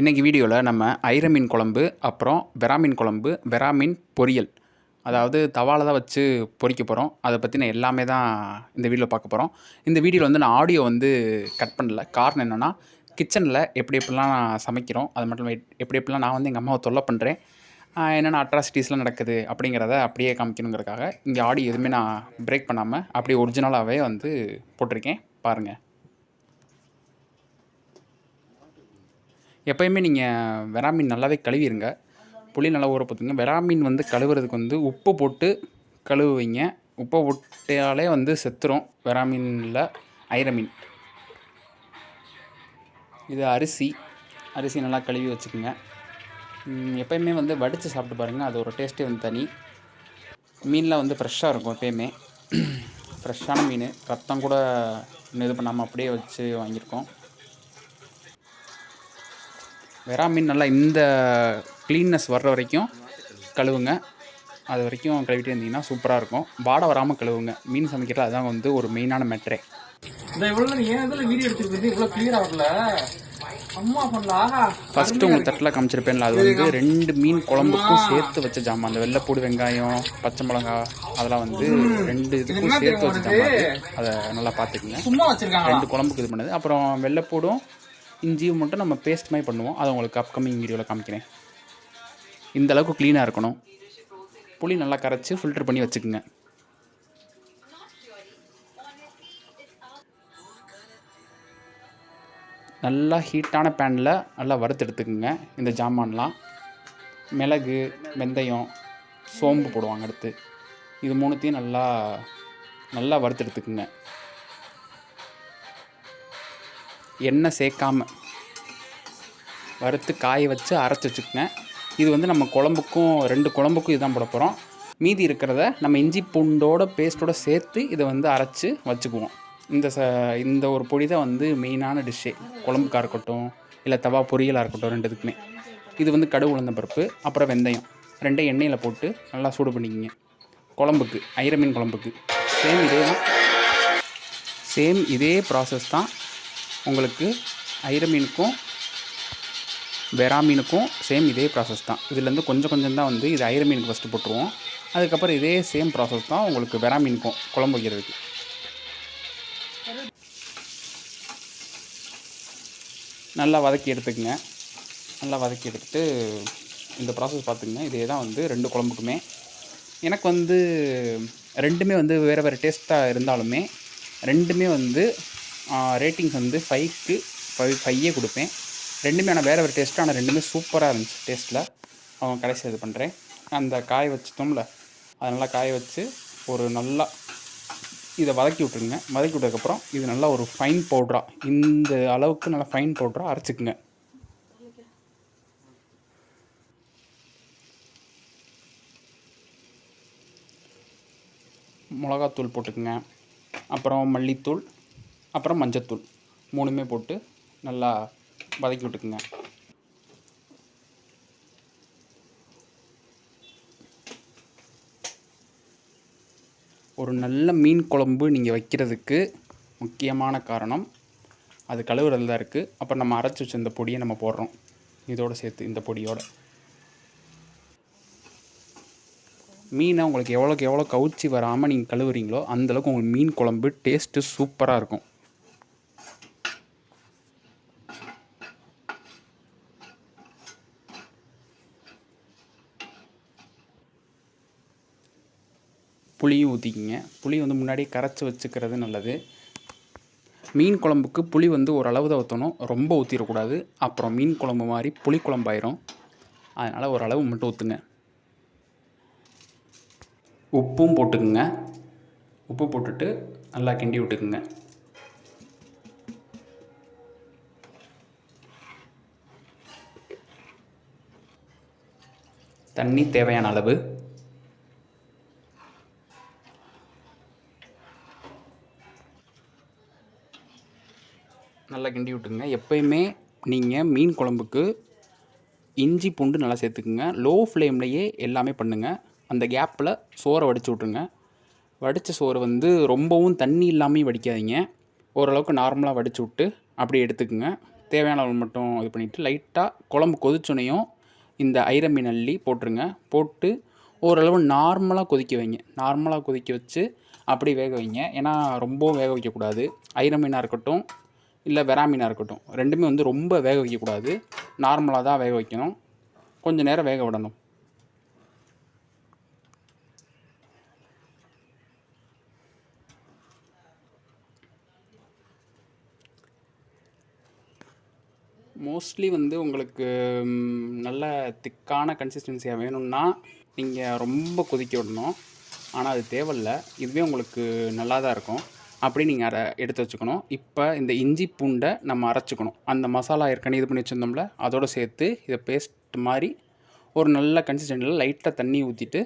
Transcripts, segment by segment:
இன்றைக்கி வீடியோவில் நம்ம ஐரமீன் குழம்பு அப்புறம் வெராமீன் குழம்பு வெராமீன் பொரியல். அதாவது தவாவில் தான் வச்சு பொறிக்க போகிறோம் அதை பற்றின எல்லாமே தான் இந்த வீடியோவில் பார்க்க போகிறோம் இந்த வீடியோவில் வந்து நான் ஆடியோ வந்து கட் பண்ணல. காரணம் என்னென்னா கிச்சனில் எப்படி எப்படிலாம் நான் சமைக்கிறோம் அது மட்டும் இல்லாம எப்படி எப்படிலாம் நான் வந்து எங்கள் அம்மாவை தொல்லை பண்ணுறேன் என்னென்ன அட்ராசிட்டிஸ்லாம் நடக்குது அப்படிங்கிறத அப்படியே காமிக்கணுங்கிறதுக்காக இங்கே ஆடியோ எதுவுமே நான் பிரேக் பண்ணாமல் அப்படியே ஒரிஜினலாகவே வந்து போட்டிருக்கேன். பாருங்கள் எப்போயுமே நீங்கள் வெரா மீன் நல்லாவே கழுவிடுங்க புளி நல்லா ஊற பார்த்துங்க வெரா மீன் வந்து கழுவுறதுக்கு வந்து உப்பு போட்டு கழுவுவீங்க. உப்பை போட்டாலே வந்து செத்துரும். வெரா மீனில் ஐர மீன். இது அரிசி. அரிசி நல்லா கழுவி வச்சுக்கோங்க. எப்போயுமே எப்பயுமே வந்து வடித்து சாப்பிட்டு பாருங்கள் அது ஒரு டேஸ்ட்டே வந்து தனி. மீன்லாம் வந்து ஃப்ரெஷ்ஷாக இருக்கும் எப்பயுமே. ஃப்ரெஷ்ஷான மீன். ரத்தம் கூட இன்னும் இது பண்ணாமல் அப்படியே வச்சு வாங்கியிருக்கோம். வெரா மீன் நல்லா இந்த க்ளீன்னஸ் வர்ற வரைக்கும் கழுவுங்க. அது வரைக்கும் கழுவிட்டே இருந்தீங்கன்னா சூப்பராக இருக்கும். வாடை வராமல் கழுவுங்க. மீன் சமைக்கிறது அதுதான் வந்து ஒரு மெயினான மேட்ரே இந்த இவ்வளவு நேரம் ஏன் இதுல வீடியோ எடுத்துருக்கு இவ்வளவு கிளியரா வரல. அம்மா பண்ணல. ஆஹா ஃபஸ்ட்டு உங்களுக்கு தட்டில் காமிச்சிருப்பேன்ல அது வந்து ரெண்டு மீன் குழம்புக்கும் சேர்த்து வச்ச ஜாமான். அந்த வெள்ளைப்பூடு வெங்காயம் பச்சை மிளகா அதெல்லாம் வந்து ரெண்டு இதுக்கும் சேர்த்து வச்ச ஜாமான் அது. நல்லா பார்த்துக்குங்க. ரெண்டு குழம்புக்கு இது பண்ணுது. அப்புறம் வெள்ளைப்பூடும் இஞ்சியும் மட்டும் நம்ம பேஸ்ட் மாதிரி பண்ணுவோம். அதை உங்களுக்கு அப்கமிங் வீடியோவில் காமிக்கிறேன். இந்த அளவுக்கு க்ளீனாக இருக்கணும். புளி நல்லா கரைச்சி ஃபில்டர் பண்ணி வச்சுக்கோங்க. நல்லா ஹீட்டான பேனில் நல்லா வறுத்து எடுத்துக்கோங்க. இந்த ஜாமான்லாம். மிளகு வெந்தயம் சோம்பு போடுவாங்க அடுத்து. இது மூணுத்தையும் நல்லா நல்லா வறுத்து எடுத்துக்கோங்க. எண்ணெய் சேர்க்காம வறுத்து காய வச்சு அரைச்சி வச்சுக்கோங்க இது வந்து நம்ம குழம்புக்கும் ரெண்டு குழம்புக்கும் இதுதான் போட போகிறோம் மீதி இருக்கிறத நம்ம இஞ்சி பூண்டோட பேஸ்ட்டோட சேர்த்து இதை வந்து அரைச்சி வச்சுக்குவோம். இந்த ச இந்த ஒரு பொடி தான் வந்து மெயினான டிஷ்ஷே குழம்புக்காக இருக்கட்டும் இல்லை தவா பொரியலாக இருக்கட்டும் ரெண்டுத்துக்குமே. இது வந்து கடுகு உளுந்த பருப்பு அப்புறம் வெந்தயம். ரெண்டையும் எண்ணெயில் போட்டு நல்லா சூடு பண்ணிக்கிங்க. குழம்புக்கு ஐரமீன் குழம்புக்கு. சேம் இதே தான். சேம் இதே ப்ராசஸ் தான். உங்களுக்கு ஐர மீனுக்கும் வெரா மீனுக்கும் சேம் இதே ப்ராசஸ் தான். இதுலேருந்து கொஞ்சம் கொஞ்சம் தான் வந்து இது ஐர மீனுக்கு ஃபஸ்ட்டு போட்டுருவோம். அதுக்கப்புறம் இதே சேம் ப்ராசஸ் தான் உங்களுக்கு வெரா மீனுக்கும் குழம்பு வைக்கிறதுக்கு. நல்லா வதக்கி எடுத்துக்கங்க. நல்லா வதக்கி எடுத்துட்டு இந்த ப்ராசஸ் பார்த்துக்குங்க. இதே தான் வந்து ரெண்டு குழம்புக்குமே. எனக்கு வந்து ரெண்டுமே வந்து வேறு வேறு டேஸ்ட்டாக இருந்தாலுமே ரெண்டுமே வந்து ரேட்டிங்ஸ் வந்து ஃபைவ்க்கு ஃபைவ் ஃபையே கொடுப்பேன். ரெண்டுமே ஆனால் வேறு வேறு டேஸ்ட்டு ஆனால் ரெண்டுமே சூப்பராக இருந்துச்சு டேஸ்ட்டில் அவன் கடைசி இது பண்ணுறேன் அந்த காய வச்சிட்டோம்ல அதை நல்லா காய வச்சு ஒரு நல்லா இதை வதக்கி விட்ருங்க வதக்கி விட்டதுக்கப்புறம் இது நல்லா ஒரு ஃபைன் பவுட்ராக இந்த அளவுக்கு நல்லா ஃபைன் பவுட்ராக அரைச்சிக்குங்க. மிளகாத்தூள் போட்டுக்குங்க. அப்புறம் மல்லித்தூள். அப்புறம் மஞ்சத்தூள் மூணுமே போட்டு நல்லா வதக்கி விட்டுக்குங்க. ஒரு நல்ல மீன் குழம்பு நீங்கள் வைக்கிறதுக்கு முக்கியமான காரணம் அது கழுவுறதுல தான் இருக்குது அப்புறம் நம்ம அரைச்சி வச்ச இந்த பொடியை நம்ம போடுறோம். இதோடு சேர்த்து இந்த பொடியோடு. மீனை உங்களுக்கு எவ்வளோக்கு எவ்வளோ கவுச்சி வராமல் நீங்கள் கழுவுறீங்களோ அந்தளவுக்கு உங்களுக்கு மீன் குழம்பு டேஸ்ட்டு சூப்பராக இருக்கும். புளியும் ஊற்றிக்கிங்க புளி வந்து முன்னாடியே கரைச்சி வச்சுக்கிறது நல்லது. மீன் குழம்புக்கு புளி வந்து ஒரு அளவு தான் ஊற்றணும் ரொம்ப ஊற்றிடக்கூடாது அப்புறம் மீன் குழம்பு மாதிரி புளி குழம்பாயிரும். அதனால் ஓரளவு மட்டும் ஊற்றுங்க உப்பும் போட்டுக்குங்க. உப்பு போட்டுட்டு நல்லா கிண்டி விட்டுக்குங்க. தண்ணி தேவையான அளவு. நல்லா கிண்டி விட்டுங்க எப்பயுமே நீங்கள் மீன் குழம்புக்கு இஞ்சி பூண்டு நல்லா சேர்த்துக்குங்க. லோ ஃப்ளேம்லேயே எல்லாமே பண்ணுங்கள் அந்த கேப்பில் சோறை வடித்து விட்ருங்க வடித்த சோறு வந்து ரொம்பவும் தண்ணி இல்லாமையும் வடிக்காதீங்க. ஓரளவுக்கு நார்மலாக வடித்து விட்டு அப்படியே எடுத்துக்குங்க. தேவையான அளவு மட்டும் இது பண்ணிவிட்டு லைட்டாக குழம்பு கொதிச்சோனையும் இந்த ஐரமீன் அள்ளி போட்டுருங்க. போட்டு ஓரளவு நார்மலாக கொதிக்க வைங்க. நார்மலாக கொதிக்க வச்சு அப்படி வேக வைங்க. ஏன்னா ரொம்பவும் வேக வைக்கக்கூடாது. ஐரமீனாக இருக்கட்டும் இல்லை வெராமீனாக இருக்கட்டும் ரெண்டுமே வந்து ரொம்ப வேக வைக்கக்கூடாது. நார்மலாக தான் வேக வைக்கணும். கொஞ்சம் நேரம் வேக விடணும். மோஸ்ட்லி வந்து உங்களுக்கு நல்ல திக்கான கன்சிஸ்டன்சியாக வேணும்னா நீங்கள் ரொம்ப கொதிக்க விடணும். ஆனால் அது தேவையில்ல. இதுவே உங்களுக்கு நல்லா தான் இருக்கும். அப்படி நீங்கள் அரை எடுத்து வச்சுக்கணும். இப்போ இந்த இஞ்சி பூண்டை நம்ம அரைச்சிக்கணும். அந்த மசாலா ஏற்கனவே இது பண்ணி வச்சுருந்தோம்ல அதோடு சேர்த்து இதை பேஸ்ட் மாதிரி ஒரு நல்ல கன்சிஸ்டன்டில் லைட்டாக தண்ணி ஊற்றிட்டு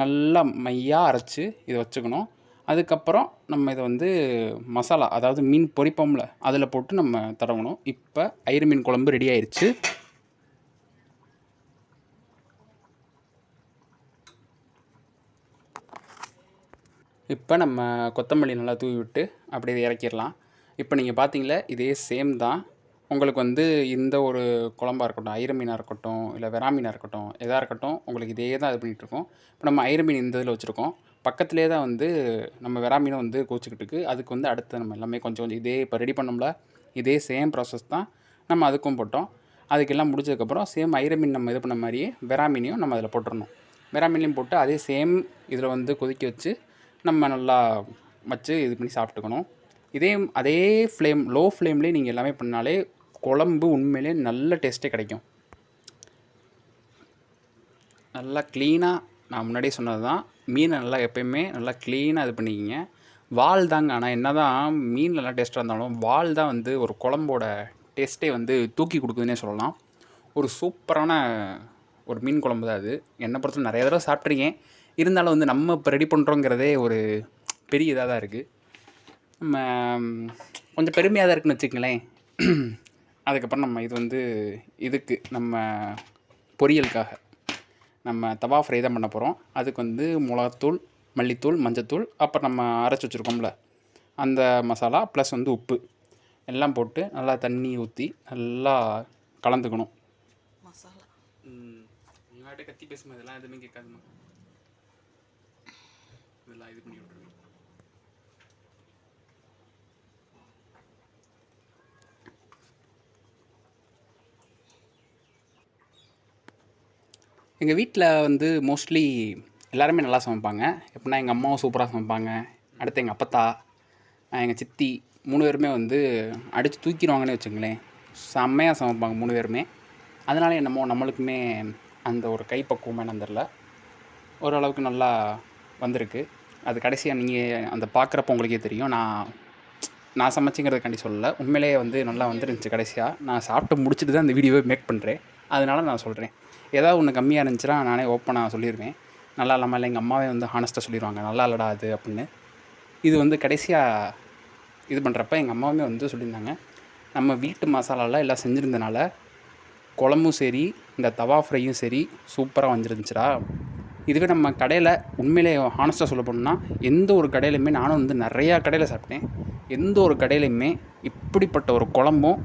நல்லா மையாக அரைச்சி இதை வச்சுக்கணும். அதுக்கப்புறம் நம்ம இதை வந்து மசாலா அதாவது மீன் பொரிப்போம்ல அதில் போட்டு நம்ம தடவணும். இப்போ ஐரு மீன் குழம்பு ரெடி ஆயிடுச்சு இப்போ நம்ம கொத்தமல்லி நல்லா தூவி விட்டு அப்படியே இறக்கிடலாம். இப்போ நீங்கள் பார்த்தீங்களா இதே சேம் தான். உங்களுக்கு வந்து இந்த ஒரு குழம்பாக இருக்கட்டும் ஐர மீனாக இருக்கட்டும் இல்லை வெரா மீனாக இருக்கட்டும் எதாக இருக்கட்டும் உங்களுக்கு இதே தான் இது பண்ணிகிட்ருக்கோம் இப்போ நம்ம ஐர மீன் இந்த இதில் வச்சுருக்கோம். பக்கத்துலேயே தான் வந்து நம்ம வெரா மீனும் வந்து கோச்சிக்கிட்டு அதுக்கு வந்து அடுத்து நம்ம எல்லாமே கொஞ்சம் கொஞ்சம் இதே இப்போ ரெடி பண்ணோம்ல இதே சேம் ப்ராசஸ் தான் நம்ம அதுக்கும் போட்டோம். அதுக்கெல்லாம் முடிச்சதுக்கப்புறம் சேம் ஐர மீன் நம்ம இது பண்ண மாதிரியே வெரா மீனையும் நம்ம அதில் போட்டுடணும். வெரா மீனையும் போட்டு அதே சேம் இதில் வந்து கொதிக்க வச்சு நம்ம நல்லா வச்சு இது பண்ணி சாப்பிட்டுக்கணும். இதே அதே ஃப்ளேம் லோ ஃப்ளேம்லேயே நீங்கள் எல்லாமே பண்ணாலே குழம்பு உண்மையிலே நல்ல டேஸ்ட்டே கிடைக்கும். நல்லா க்ளீனாக நான் முன்னாடியே சொன்னது தான் மீனை நல்லா எப்பயுமே நல்லா க்ளீனாக இது பண்ணிக்கிங்க. வால் தாங்க ஆனால் என்ன தான் மீன் நல்லா டேஸ்ட்டாக இருந்தாலும் வால் தான் வந்து ஒரு குழம்போட டேஸ்ட்டே வந்து தூக்கி கொடுக்குதுன்னே சொல்லலாம். ஒரு சூப்பரான ஒரு மீன் குழம்பு தான் அது. என்னை பொறுத்த நிறைய தடவை சாப்பிட்ருக்கேன் இருந்தாலும் வந்து நம்ம இப்போ ரெடி பண்ணுறோங்கிறதே ஒரு பெரிய இதாக தான் இருக்குது நம்ம கொஞ்சம் பெருமையாக தான் இருக்குன்னு வச்சுக்கங்களேன். அதுக்கப்புறம் நம்ம இது வந்து இதுக்கு நம்ம பொரியலுக்காக நம்ம தவா ஃப்ரை தான் பண்ண போகிறோம் அதுக்கு வந்து மிளகாத்தூள் மல்லித்தூள் மஞ்சத்தூள் அப்புறம் நம்ம அரைச்சி வச்சுருக்கோம்ல அந்த மசாலா ப்ளஸ் வந்து உப்பு. எல்லாம் போட்டு நல்லா தண்ணி ஊற்றி நல்லா கலந்துக்கணும். மசாலா. கத்தி பேசுமா இதெல்லாம் எதுவுமே கேட்காதுமா? இதெல்லாம் இது பண்ணி விட்ருங்க எங்கள் வீட்டில் வந்து மோஸ்ட்லி எல்லாருமே நல்லா சமைப்பாங்க. எப்படின்னா எங்கள் அம்மாவும் சூப்பராக சமைப்பாங்க. அடுத்து எங்கள் அப்பத்தா எங்கள் சித்தி மூணு பேருமே வந்து அடித்து தூக்கிடுவாங்கன்னு வச்சுங்களேன். செம்மையாக சமைப்பாங்க மூணு பேருமே. அதனால என்னமோ நம்மளுக்குமே அந்த ஒரு கைப்பக்குவம் என்னன்னு தெரில ஓரளவுக்கு நல்லா வந்திருக்கு. அது கடைசியாக நீங்கள் அந்த பார்க்குறப்ப உங்களுக்கே தெரியும். நான் நான் சமைச்சிங்கிறதுக்காண்டி சொல்லலை. உண்மையிலேயே வந்து நல்லா வந்துருந்துச்சு கடைசியாக நான் சாப்பிட்டு முடிச்சுட்டு தான் இந்த வீடியோவை மேக் பண்ணுறேன் அதனால நான் சொல்கிறேன் ஏதாவது ஒன்று கம்மியாக இருந்துச்சுன்னா நானே ஓப்பனாக சொல்லிடுவேன் நல்லா இல்லாமல் இல்லை எங்கள் அம்மாவே வந்து ஹானஸ்ட்டாக சொல்லிடுவாங்க நல்லா இல்லடா அது அப்படின்னு. இது வந்து கடைசியாக இது பண்ணுறப்ப எங்கள் அம்மாவுமே வந்து சொல்லியிருந்தாங்க. நம்ம வீட்டு மசாலாலாம் எல்லாம் செஞ்சுருந்தனால குழம்பும் சரி இந்த தவா ஃப்ரையும் சரி சூப்பராக வந்துருந்துச்சுடா. இதுவே நம்ம கடையில் உண்மையிலே ஹானஸ்ட்டாக சொல்ல போனோம்னா எந்த ஒரு கடையிலையுமே நானும் வந்து நிறையா கடையில் சாப்பிட்டேன். எந்த ஒரு கடையிலையுமே இப்படிப்பட்ட ஒரு குழம்பும்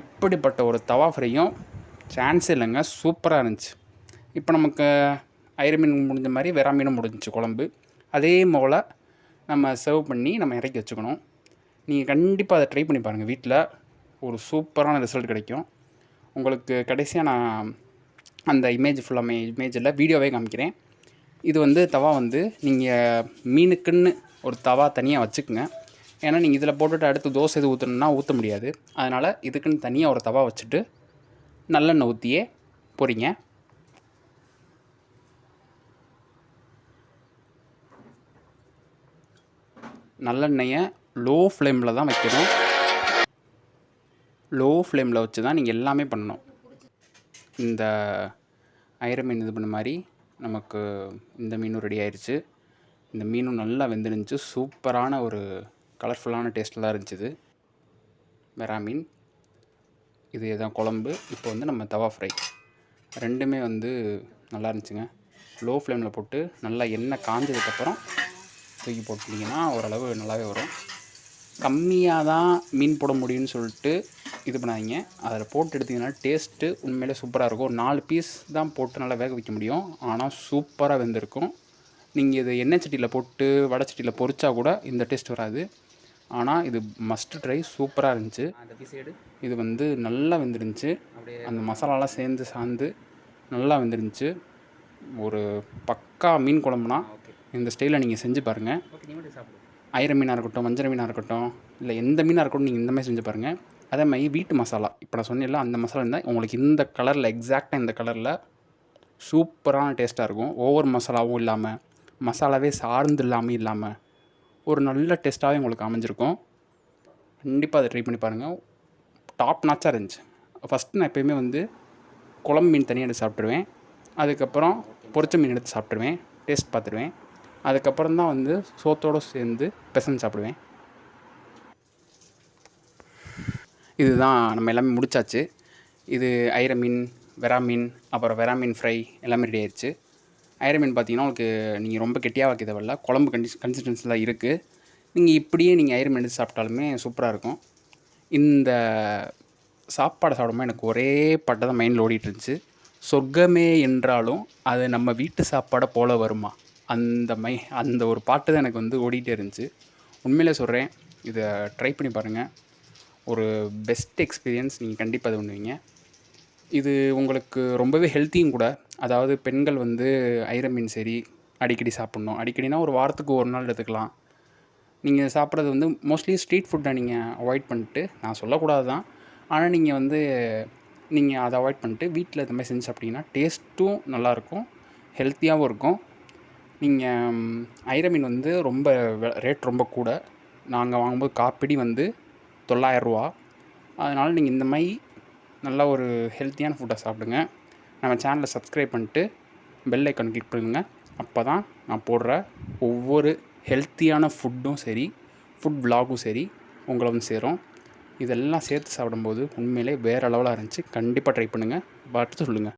இப்படிப்பட்ட ஒரு தவா ஃப்ரையும் சான்ஸே இல்லைங்க. சூப்பராக இருந்துச்சு. இப்போ நமக்கு ஐர மீன் முடிஞ்ச மாதிரி வெறா மீனும் முடிஞ்சிச்சு குழம்பு. அதே போல் நம்ம சர்வ் பண்ணி நம்ம இறக்கி வச்சுக்கணும். நீங்கள் கண்டிப்பாக அதை ட்ரை பண்ணி பாருங்கள் வீட்டில் ஒரு சூப்பரான ரிசல்ட் கிடைக்கும். உங்களுக்கு கடைசியாக நான் அந்த இமேஜ் ஃபுல்லாமே இமேஜில் வீடியோவே காமிக்கிறேன். இது வந்து தவா வந்து நீங்கள் மீனுக்குன்னு ஒரு தவா தனியாக வச்சுக்கோங்க. ஏன்னா நீங்கள் இதில் போட்டுட்டு அடுத்து தோசை இது ஊற்றணுன்னா ஊற்ற முடியாது. அதனால் இதுக்குன்னு தனியாக ஒரு தவா வச்சுட்டு நல்லெண்ணெய் ஊற்றியே பொறிங்க நல்லெண்ணெயை லோ ஃப்ளேமில் தான் வைக்கணும். லோ ஃப்ளேமில் வச்சு தான் நீங்கள் எல்லாமே பண்ணணும். இந்த ஐரமீன் இது பண்ண மாதிரி நமக்கு இந்த மீனும் ரெடி ஆயிடுச்சு இந்த மீனும் நல்லா வெந்துருந்துச்சு. சூப்பரான ஒரு கலர்ஃபுல்லான டேஸ்ட்லாம் இருந்துச்சு இது. வெரா மீன். இது தான் குழம்பு. இப்போ வந்து நம்ம தவா ஃப்ரை ரெண்டுமே வந்து நல்லா இருந்துச்சுங்க. லோ ஃப்ளேமில் போட்டு நல்லா எண்ணெய் காஞ்சதுக்கப்புறம் தூக்கி போட்டிங்கன்னா ஓரளவு நல்லாவே வரும். கம்மியாக தான் மீன் போட முடியும்னு சொல்லிட்டு இது பண்ணாதீங்க. அதில் போட்டு எடுத்தீங்கன்னா டேஸ்ட்டு உண்மையிலே சூப்பராக இருக்கும். நாலு பீஸ் தான் போட்டு நல்லா வேக வைக்க முடியும். ஆனால் சூப்பராக வெந்திருக்கும். நீங்கள் இது எண்ணெய் சட்டியில் போட்டு வடை சட்டியில் பொரிச்சா கூட இந்த டேஸ்ட் வராது. ஆனால் இது மஸ்ட் ட்ரை சூப்பராக இருந்துச்சு. இது வந்து நல்லா வெந்துருந்துச்சு அப்படியே அந்த மசாலாலாம் சேர்ந்து சார்ந்து நல்லா வெந்துருந்துச்சு ஒரு பக்கா மீன் குழம்புனா இந்த ஸ்டைலில் நீங்கள் செஞ்சு பாருங்கள் ஐர மீனாக இருக்கட்டும் வஞ்சர மீனாக இருக்கட்டும் இல்லை எந்த மீனாக இருக்கட்டும் நீங்கள் இந்த மாதிரி செஞ்சு பாருங்கள் அதே மாதிரி வீட்டு மசாலா. இப்போ நான் சொன்னேன்ல அந்த மசாலா இருந்தால் உங்களுக்கு இந்த கலரில் எக்ஸாக்டாக இந்த கலரில் சூப்பரான டேஸ்ட்டாக இருக்கும். ஒவ்வொரு மசாலாவும் இல்லாமல் மசாலாவே சார்ந்து இல்லாமல் இல்லாமல் ஒரு நல்ல டேஸ்ட்டாகவே உங்களுக்கு அமைஞ்சிருக்கும். கண்டிப்பாக அதை ட்ரை பண்ணி பாருங்கள் டாப் நாச்சாக இருந்துச்சு. ஃபஸ்ட்டு நான் எப்போயுமே வந்து குழம்பு மீன் தனியாக எடுத்து சாப்பிட்ருவேன் அதுக்கப்புறம் பொரிச்ச மீன் எடுத்து சாப்பிட்ருவேன் டேஸ்ட் பார்த்துருவேன். அதுக்கப்புறம் தான் வந்து சோத்தோடு சேர்ந்து பெசன் சாப்பிடுவேன். இதுதான் நம்ம எல்லாமே முடிச்சாச்சு. இது ஐர மீன் வெரா மீன் அப்புறம் வெரா மீன் ஃப்ரை எல்லாமே ரெடி ஆயிடுச்சு ஐர மீன் பார்த்தீங்கன்னா உங்களுக்கு நீங்கள் ரொம்ப கெட்டியாக வைக்க தேவையில்ல. குழம்பு கன்டி கன்சிஸ்டன்சிலாம் இருக்குது நீங்கள் இப்படியே நீங்கள் ஐர மீன் எடுத்து சாப்பிட்டாலுமே சூப்பராக இருக்கும். இந்த சாப்பாடை சாப்பிடும்போது எனக்கு ஒரே பட்டை தான் மைண்டில் ஓடிட்டு இருந்துச்சு. சொர்க்கமே என்றாலும் அது நம்ம வீட்டு சாப்பாடை போல வருமா? அந்த மை அந்த ஒரு பாட்டு தான் எனக்கு வந்து ஓடிட்டே இருந்துச்சு. உண்மையிலே சொல்கிறேன் இதை ட்ரை பண்ணி பாருங்கள் ஒரு பெஸ்ட் எக்ஸ்பீரியன்ஸ் நீங்கள் கண்டிப்பாக அது பண்ணுவீங்க இது உங்களுக்கு ரொம்பவே ஹெல்த்தியும் கூட. அதாவது பெண்கள் வந்து ஐரமீன் சரி அடிக்கடி சாப்பிட்ணும். அடிக்கடினா ஒரு வாரத்துக்கு ஒரு நாள் எடுத்துக்கலாம். நீங்கள் சாப்பிட்றது வந்து மோஸ்ட்லி ஸ்ட்ரீட் ஃபுட்டை நீங்கள் அவாய்ட் பண்ணிட்டு நான் சொல்லக்கூடாது தான் ஆனால் நீங்கள் வந்து நீங்கள் அதை அவாய்ட் பண்ணிட்டு வீட்டில் இந்த மாதிரி செஞ்சு சாப்பிட்டீங்கன்னா டேஸ்ட்டும் நல்லாயிருக்கும் ஹெல்த்தியாகவும் இருக்கும். நீங்கள் ஐரமீன் வந்து ரொம்ப ரேட் ரொம்ப கூட. நாங்கள் வாங்கும்போது காப்பிடி வந்து தொள்ளாயிரரூவா அதனால் நீங்கள் இந்த மாதிரி நல்ல ஒரு ஹெல்த்தியான ஃபுட்டை சாப்பிடுங்க. நம்ம சேனலை சப்ஸ்கிரைப் பண்ணிட்டு பெல் ஐக்கான் கிளிக் பண்ணுங்க. அப்போ தான் நான் போடுற ஒவ்வொரு ஹெல்த்தியான ஃபுட்டும் சரி ஃபுட் விலாகும் சரி உங்களை வந்து சேரும். இதெல்லாம் சேர்த்து சாப்பிடும்போது உண்மையிலே வேறு லெவலாக இருந்துச்சு. கண்டிப்பாக ட்ரை பண்ணுங்கள் பார்த்து சொல்லுங்கள்